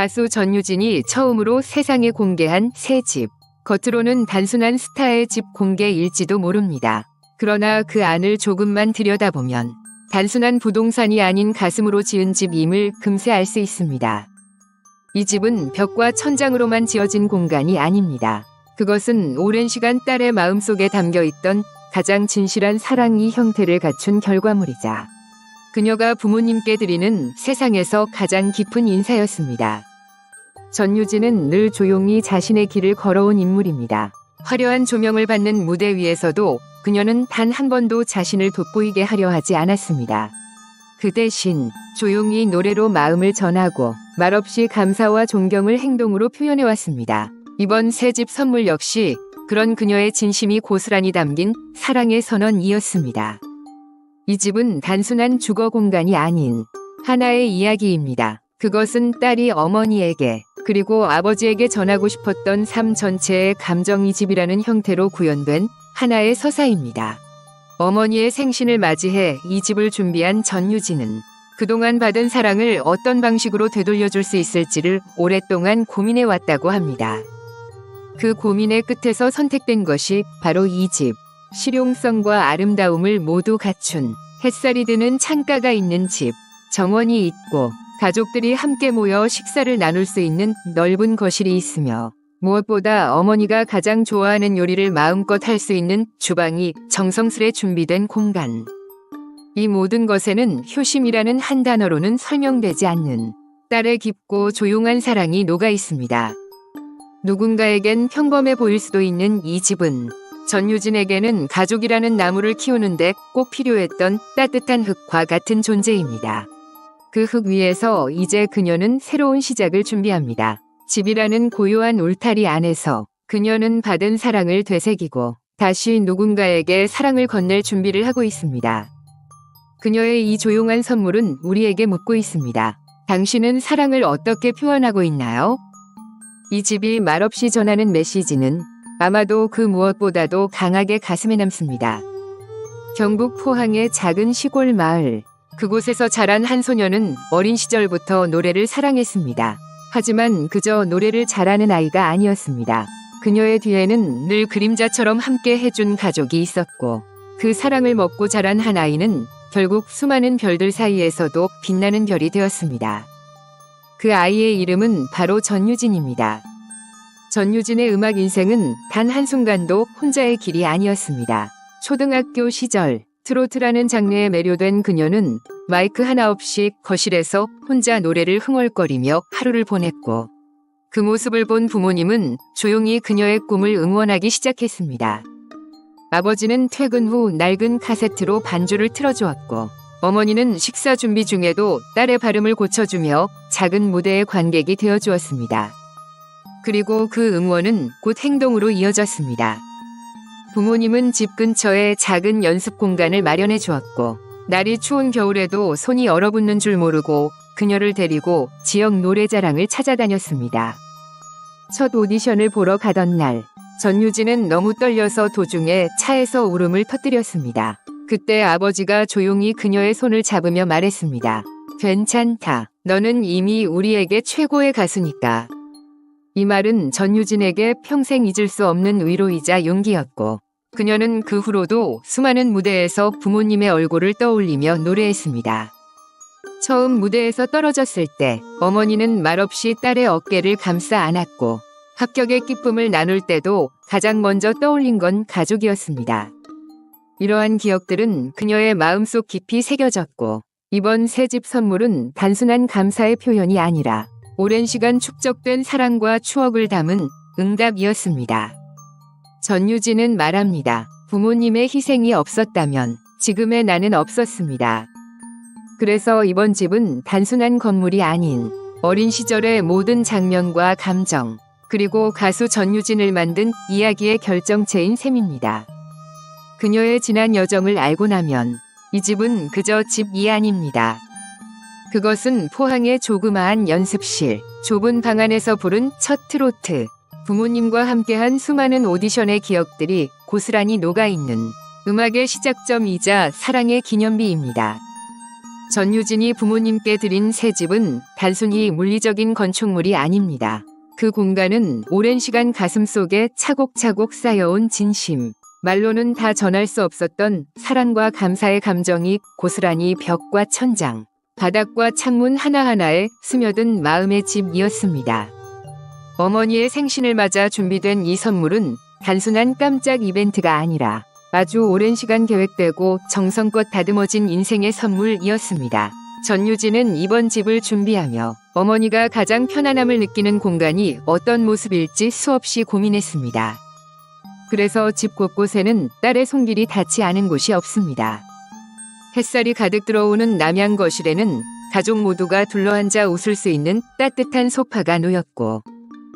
가수 전유진이 처음으로 세상에 공개한 새 집. 겉으로는 단순한 스타의 집 공개일지도 모릅니다. 그러나 그 안을 조금만 들여다보면 단순한 부동산이 아닌 가슴으로 지은 집임을 금세 알 수 있습니다. 이 집은 벽과 천장으로만 지어진 공간이 아닙니다. 그것은 오랜 시간 딸의 마음속에 담겨 있던 가장 진실한 사랑이 형태를 갖춘 결과물이자 그녀가 부모님께 드리는 세상에서 가장 깊은 인사였습니다. 전유진은 늘 조용히 자신의 길을 걸어온 인물입니다. 화려한 조명을 받는 무대 위에서도 그녀는 단 한 번도 자신을 돋보이게 하려 하지 않았습니다. 그 대신 조용히 노래로 마음을 전하고 말없이 감사와 존경을 행동으로 표현해왔습니다. 이번 새 집 선물 역시 그런 그녀의 진심이 고스란히 담긴 사랑의 선언이었습니다. 이 집은 단순한 주거 공간이 아닌 하나의 이야기입니다. 그것은 딸이 어머니에게 그리고 아버지에게 전하고 싶었던 삶 전체의 감정이 집이라는 형태로 구현된 하나의 서사입니다. 어머니의 생신을 맞이해 이 집을 준비한 전유진은 그동안 받은 사랑을 어떤 방식으로 되돌려줄 수 있을지를 오랫동안 고민해 왔다고 합니다. 그 고민의 끝에서 선택된 것이 바로 이 집. 실용성과 아름다움을 모두 갖춘 햇살이 드는 창가가 있는 집. 정원이 있고 가족들이 함께 모여 식사를 나눌 수 있는 넓은 거실이 있으며 무엇보다 어머니가 가장 좋아하는 요리를 마음껏 할 수 있는 주방이 정성스레 준비된 공간. 이 모든 것에는 효심이라는 한 단어로는 설명되지 않는 딸의 깊고 조용한 사랑이 녹아 있습니다. 누군가에겐 평범해 보일 수도 있는 이 집은 전유진에게는 가족이라는 나무를 키우는데 꼭 필요했던 따뜻한 흙과 같은 존재입니다. 그 흙 위에서 이제 그녀는 새로운 시작을 준비합니다. 집이라는 고요한 울타리 안에서 그녀는 받은 사랑을 되새기고 다시 누군가에게 사랑을 건넬 준비를 하고 있습니다. 그녀의 이 조용한 선물은 우리에게 묻고 있습니다. 당신은 사랑을 어떻게 표현하고 있나요? 이 집이 말없이 전하는 메시지는 아마도 그 무엇보다도 강하게 가슴에 남습니다. 경북 포항의 작은 시골 마을. 그곳에서 자란 한 소녀는 어린 시절부터 노래를 사랑했습니다. 하지만 그저 노래를 잘하는 아이가 아니었습니다. 그녀의 뒤에는 늘 그림자처럼 함께 해준 가족이 있었고 그 사랑을 먹고 자란 한 아이는 결국 수많은 별들 사이에서도 빛나는 별이 되었습니다. 그 아이의 이름은 바로 전유진입니다. 전유진의 음악 인생은 단 한순간도 혼자의 길이 아니었습니다. 초등학교 시절 트로트라는 장르에 매료된 그녀는 마이크 하나 없이 거실에서 혼자 노래를 흥얼거리며 하루를 보냈고 그 모습을 본 부모님은 조용히 그녀의 꿈을 응원하기 시작했습니다. 아버지는 퇴근 후 낡은 카세트로 반주를 틀어주었고 어머니는 식사 준비 중에도 딸의 발음을 고쳐주며 작은 무대의 관객이 되어주었습니다. 그리고 그 응원은 곧 행동으로 이어졌습니다. 부모님은 집 근처에 작은 연습 공간을 마련해 주었고 날이 추운 겨울에도 손이 얼어붙는 줄 모르고 그녀를 데리고 지역 노래자랑을 찾아다녔습니다. 첫 오디션을 보러 가던 날 전유진은 너무 떨려서 도중에 차에서 울음을 터뜨렸습니다. 그때 아버지가 조용히 그녀의 손을 잡으며 말했습니다. 괜찮다. 너는 이미 우리에게 최고의 가수니까. 이 말은 전유진에게 평생 잊을 수 없는 위로이자 용기였고 그녀는 그 후로도 수많은 무대에서 부모님의 얼굴을 떠올리며 노래했습니다. 처음 무대에서 떨어졌을 때 어머니는 말없이 딸의 어깨를 감싸 안았고 합격의 기쁨을 나눌 때도 가장 먼저 떠올린 건 가족이었습니다. 이러한 기억들은 그녀의 마음속 깊이 새겨졌고 이번 새집 선물은 단순한 감사의 표현이 아니라 오랜 시간 축적된 사랑과 추억을 담은 응답이었습니다. 전유진은 말합니다. 부모님의 희생이 없었다면 지금의 나는 없었습니다. 그래서 이번 집은 단순한 건물이 아닌 어린 시절의 모든 장면과 감정, 그리고 가수 전유진을 만든 이야기의 결정체인 셈입니다. 그녀의 지난 여정을 알고 나면 이 집은 그저 집이 아닙니다. 그것은 포항의 조그마한 연습실, 좁은 방 안에서 부른 첫 트로트, 부모님과 함께한 수많은 오디션의 기억들이 고스란히 녹아있는 음악의 시작점이자 사랑의 기념비입니다. 전유진이 부모님께 드린 새 집은 단순히 물리적인 건축물이 아닙니다. 그 공간은 오랜 시간 가슴 속에 차곡차곡 쌓여온 진심, 말로는 다 전할 수 없었던 사랑과 감사의 감정이 고스란히 벽과 천장, 바닥과 창문 하나하나에 스며든 마음의 집이었습니다. 어머니의 생신을 맞아 준비된 이 선물은 단순한 깜짝 이벤트가 아니라 아주 오랜 시간 계획되고 정성껏 다듬어진 인생의 선물이었습니다. 전유진은 이번 집을 준비하며 어머니가 가장 편안함을 느끼는 공간이 어떤 모습일지 수없이 고민했습니다. 그래서 집 곳곳에는 딸의 손길이 닿지 않은 곳이 없습니다. 햇살이 가득 들어오는 남양 거실에는 가족 모두가 둘러앉아 웃을 수 있는 따뜻한 소파가 놓였고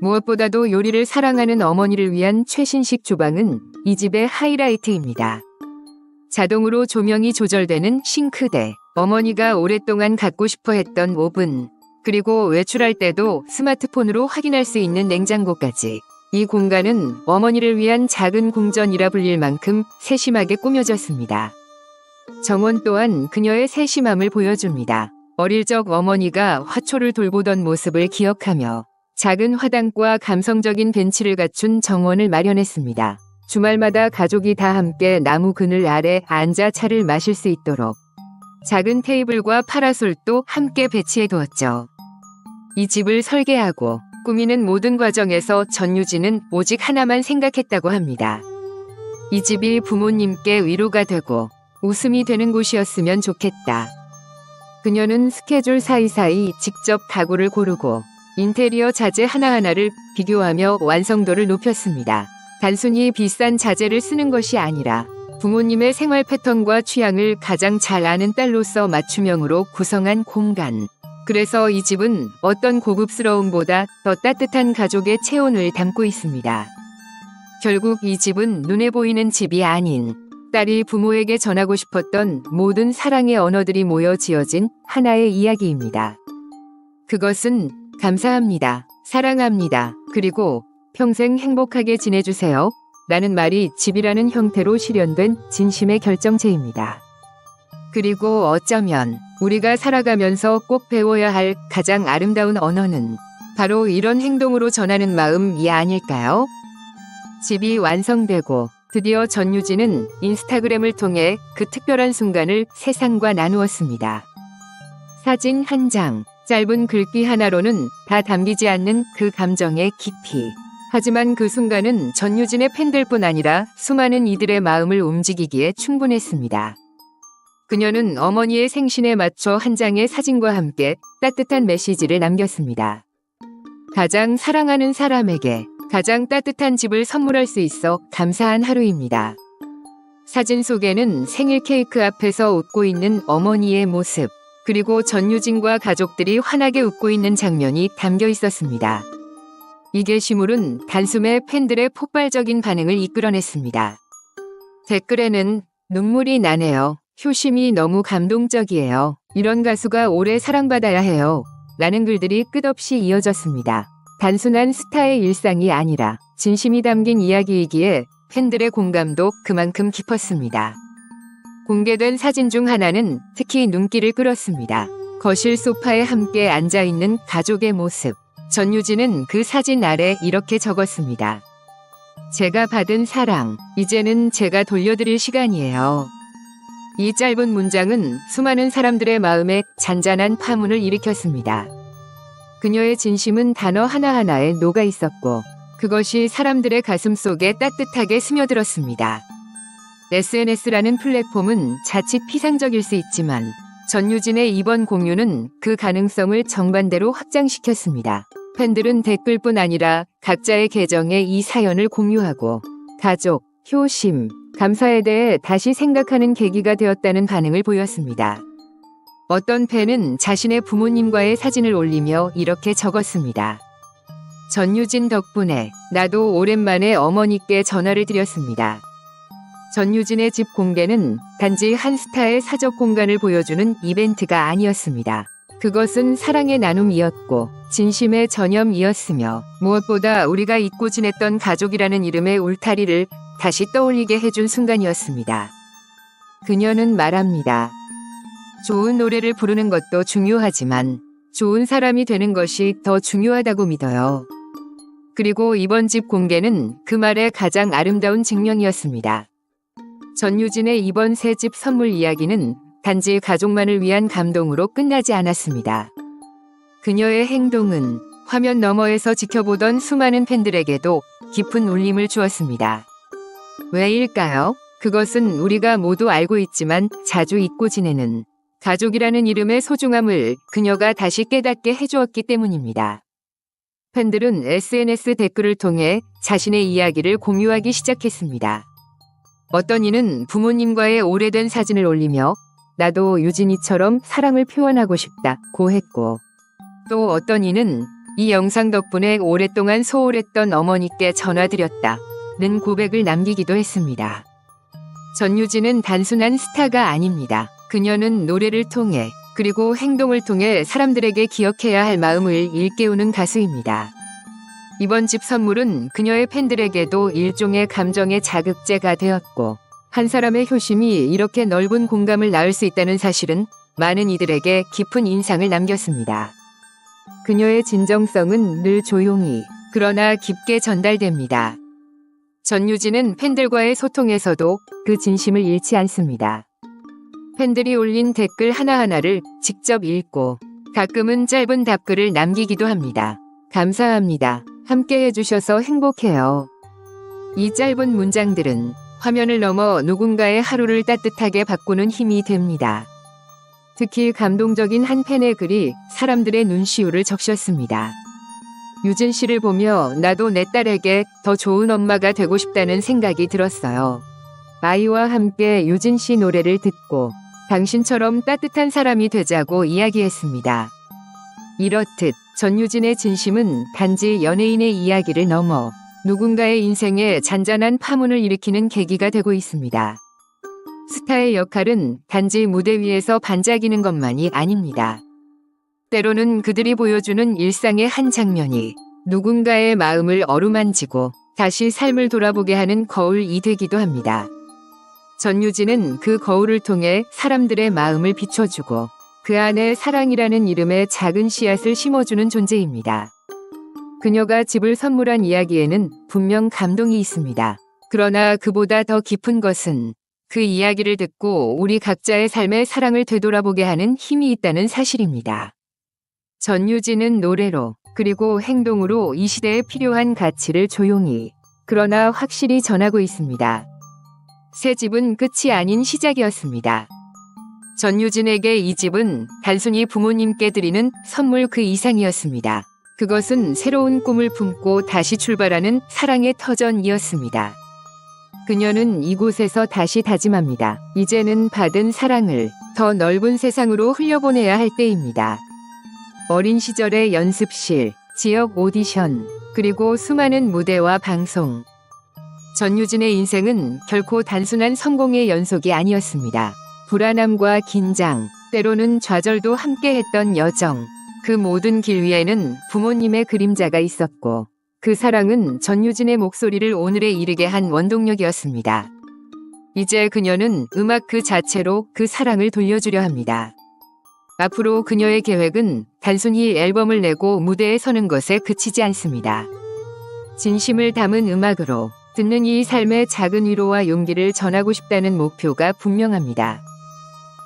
무엇보다도 요리를 사랑하는 어머니를 위한 최신식 주방은 이 집의 하이라이트입니다. 자동으로 조명이 조절되는 싱크대, 어머니가 오랫동안 갖고 싶어 했던 오븐, 그리고 외출할 때도 스마트폰으로 확인할 수 있는 냉장고까지. 이 공간은 어머니를 위한 작은 궁전이라 불릴 만큼 세심하게 꾸며졌습니다. 정원 또한 그녀의 세심함을 보여줍니다. 어릴 적 어머니가 화초를 돌보던 모습을 기억하며 작은 화단과 감성적인 벤치를 갖춘 정원을 마련했습니다. 주말마다 가족이 다 함께 나무 그늘 아래 앉아 차를 마실 수 있도록 작은 테이블과 파라솔도 함께 배치해 두었죠. 이 집을 설계하고 꾸미는 모든 과정에서 전유진은 오직 하나만 생각했다고 합니다. 이 집이 부모님께 위로가 되고 웃음이 되는 곳이었으면 좋겠다. 그녀는 스케줄 사이사이 직접 가구를 고르고 인테리어 자재 하나하나를 비교하며 완성도를 높였습니다. 단순히 비싼 자재를 쓰는 것이 아니라 부모님의 생활 패턴과 취향을 가장 잘 아는 딸로서 맞춤형으로 구성한 공간. 그래서 이 집은 어떤 고급스러움보다 더 따뜻한 가족의 체온을 담고 있습니다. 결국 이 집은 눈에 보이는 집이 아닌 딸이 부모에게 전하고 싶었던 모든 사랑의 언어들이 모여 지어진 하나의 이야기입니다. 그것은 감사합니다. 사랑합니다. 그리고 평생 행복하게 지내주세요. 라는 말이 집이라는 형태로 실현된 진심의 결정체입니다. 그리고 어쩌면 우리가 살아가면서 꼭 배워야 할 가장 아름다운 언어는 바로 이런 행동으로 전하는 마음이 아닐까요? 집이 완성되고 드디어 전유진은 인스타그램을 통해 그 특별한 순간을 세상과 나누었습니다. 사진 한 장, 짧은 글귀 하나로는 다 담기지 않는 그 감정의 깊이. 하지만 그 순간은 전유진의 팬들뿐 아니라 수많은 이들의 마음을 움직이기에 충분했습니다. 그녀는 어머니의 생신에 맞춰 한 장의 사진과 함께 따뜻한 메시지를 남겼습니다. 가장 사랑하는 사람에게 가장 따뜻한 집을 선물할 수 있어 감사한 하루입니다. 사진 속에는 생일 케이크 앞에서 웃고 있는 어머니의 모습, 그리고 전유진과 가족들이 환하게 웃고 있는 장면이 담겨 있었습니다. 이 게 시물은 단숨에 팬들의 폭발적인 반응을 이끌어냈습니다. 댓글에는 눈물이 나네요. 효심이 너무 감동적이에요. 이런 가수가 오래 사랑받아야 해요. 라는 글들이 끝없이 이어졌습니다. 단순한 스타의 일상이 아니라 진심이 담긴 이야기이기에 팬들의 공감도 그만큼 깊었습니다. 공개된 사진 중 하나는 특히 눈길을 끌었습니다. 거실 소파에 함께 앉아 있는 가족의 모습. 전유진은 그 사진 아래 이렇게 적었습니다. 제가 받은 사랑, 이제는 제가 돌려드릴 시간이에요. 이 짧은 문장은 수많은 사람들의 마음에 잔잔한 파문을 일으켰습니다. 그녀의 진심은 단어 하나하나에 녹아 있었고, 그것이 사람들의 가슴 속에 따뜻하게 스며들었습니다. SNS라는 플랫폼은 자칫 피상적일 수 있지만, 전유진의 이번 공유는 그 가능성을 정반대로 확장시켰습니다. 팬들은 댓글뿐 아니라 각자의 계정에 이 사연을 공유하고, 가족, 효심, 감사에 대해 다시 생각하는 계기가 되었다는 반응을 보였습니다. 어떤 팬은 자신의 부모님과의 사진을 올리며 이렇게 적었습니다. 전유진 덕분에 나도 오랜만에 어머니께 전화를 드렸습니다. 전유진의 집 공개는 단지 한 스타의 사적 공간을 보여주는 이벤트가 아니었습니다. 그것은 사랑의 나눔이었고 진심의 전염이었으며 무엇보다 우리가 잊고 지냈던 가족이라는 이름의 울타리를 다시 떠올리게 해준 순간이었습니다. 그녀는 말합니다. 좋은 노래를 부르는 것도 중요하지만 좋은 사람이 되는 것이 더 중요하다고 믿어요. 그리고 이번 집 공개는 그 말의 가장 아름다운 증명이었습니다. 전유진의 이번 새 집 선물 이야기는 단지 가족만을 위한 감동으로 끝나지 않았습니다. 그녀의 행동은 화면 너머에서 지켜보던 수많은 팬들에게도 깊은 울림을 주었습니다. 왜일까요? 그것은 우리가 모두 알고 있지만 자주 잊고 지내는 가족이라는 이름의 소중함을 그녀가 다시 깨닫게 해주었기 때문입니다. 팬들은 SNS 댓글을 통해 자신의 이야기를 공유하기 시작했습니다. 어떤 이는 부모님과의 오래된 사진을 올리며 나도 유진이처럼 사랑을 표현하고 싶다고 했고 또 어떤 이는 이 영상 덕분에 오랫동안 소홀했던 어머니께 전화드렸다 는 고백을 남기기도 했습니다. 전유진은 단순한 스타가 아닙니다. 그녀는 노래를 통해 그리고 행동을 통해 사람들에게 기억해야 할 마음을 일깨우는 가수입니다. 이번 집 선물은 그녀의 팬들에게도 일종의 감정의 자극제가 되었고 한 사람의 효심이 이렇게 넓은 공감을 낳을 수 있다는 사실은 많은 이들에게 깊은 인상을 남겼습니다. 그녀의 진정성은 늘 조용히 그러나 깊게 전달됩니다. 전유진은 팬들과의 소통에서도 그 진심을 잃지 않습니다. 팬들이 올린 댓글 하나하나를 직접 읽고 가끔은 짧은 답글을 남기기도 합니다. 감사합니다. 함께 해주셔서 행복해요. 이 짧은 문장들은 화면을 넘어 누군가의 하루를 따뜻하게 바꾸는 힘이 됩니다. 특히 감동적인 한 팬의 글이 사람들의 눈시울을 적셨습니다. 유진 씨를 보며 나도 내 딸에게 더 좋은 엄마가 되고 싶다는 생각이 들었어요. 아이와 함께 유진 씨 노래를 듣고 당신처럼 따뜻한 사람이 되자고 이야기했습니다. 이렇듯 전유진의 진심은 단지 연예인의 이야기를 넘어 누군가의 인생에 잔잔한 파문을 일으키는 계기가 되고 있습니다. 스타의 역할은 단지 무대 위에서 반짝이는 것만이 아닙니다. 때로는 그들이 보여주는 일상의 한 장면이 누군가의 마음을 어루만지고 다시 삶을 돌아보게 하는 거울이 되기도 합니다. 전유진은 그 거울을 통해 사람들의 마음을 비춰주고 그 안에 사랑이라는 이름의 작은 씨앗을 심어주는 존재입니다. 그녀가 집을 선물한 이야기에는 분명 감동이 있습니다. 그러나 그보다 더 깊은 것은 그 이야기를 듣고 우리 각자의 삶의 사랑을 되돌아보게 하는 힘이 있다는 사실입니다. 전유진은 노래로 그리고 행동으로 이 시대에 필요한 가치를 조용히 그러나 확실히 전하고 있습니다. 새 집은 끝이 아닌 시작이었습니다. 전유진에게 이 집은 단순히 부모님께 드리는 선물 그 이상이었습니다. 그것은 새로운 꿈을 품고 다시 출발하는 사랑의 터전이었습니다. 그녀는 이곳에서 다시 다짐합니다. 이제는 받은 사랑을 더 넓은 세상으로 흘려보내야 할 때입니다. 어린 시절의 연습실, 지역 오디션, 그리고 수많은 무대와 방송. 전유진의 인생은 결코 단순한 성공의 연속이 아니었습니다. 불안함과 긴장, 때로는 좌절도 함께 했던 여정. 그 모든 길 위에는 부모님의 그림자가 있었고, 그 사랑은 전유진의 목소리를 오늘에 이르게 한 원동력이었습니다. 이제 그녀는 음악 그 자체로 그 사랑을 돌려주려 합니다. 앞으로 그녀의 계획은 단순히 앨범을 내고 무대에 서는 것에 그치지 않습니다. 진심을 담은 음악으로 듣는 이 삶의 작은 위로와 용기를 전하고 싶다는 목표가 분명합니다.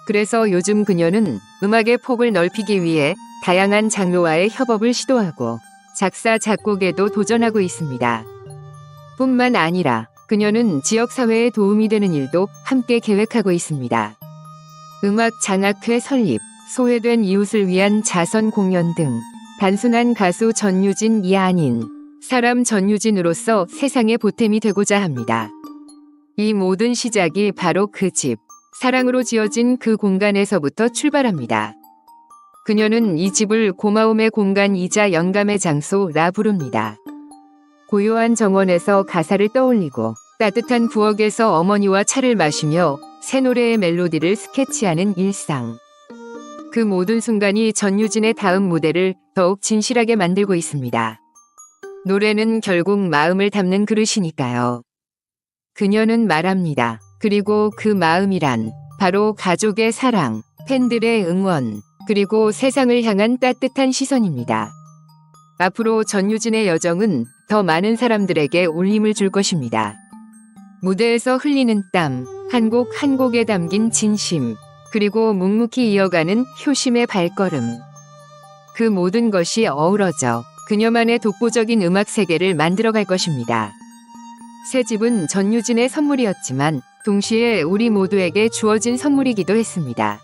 그래서 요즘 그녀는 음악의 폭을 넓히기 위해 다양한 장르와의 협업을 시도하고 작사, 작곡에도 도전하고 있습니다. 뿐만 아니라 그녀는 지역사회에 도움이 되는 일도 함께 계획하고 있습니다. 음악 장학회 설립, 소외된 이웃을 위한 자선 공연 등 단순한 가수 전유진이 아닌 사람 전유진으로서 세상의 보탬이 되고자 합니다. 이 모든 시작이 바로 그 집, 사랑으로 지어진 그 공간에서부터 출발합니다. 그녀는 이 집을 고마움의 공간이자 영감의 장소라 부릅니다. 고요한 정원에서 가사를 떠올리고 따뜻한 부엌에서 어머니와 차를 마시며 새 노래의 멜로디를 스케치하는 일상. 그 모든 순간이 전유진의 다음 무대를 더욱 진실하게 만들고 있습니다. 노래는 결국 마음을 담는 그릇이니까요. 그녀는 말합니다. 그리고 그 마음이란 바로 가족의 사랑, 팬들의 응원, 그리고 세상을 향한 따뜻한 시선입니다. 앞으로 전유진의 여정은 더 많은 사람들에게 울림을 줄 것입니다. 무대에서 흘리는 땀, 한 곡 한 곡에 담긴 진심, 그리고 묵묵히 이어가는 효심의 발걸음. 그 모든 것이 어우러져 그녀만의 독보적인 음악 세계를 만들어갈 것입니다. 새 집은 전유진의 선물이었지만 동시에 우리 모두에게 주어진 선물이기도 했습니다.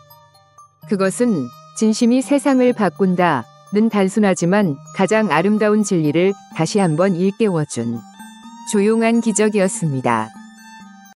그것은 진심이 세상을 바꾼다. 는 단순하지만 가장 아름다운 진리를 다시 한번 일깨워준 조용한 기적이었습니다.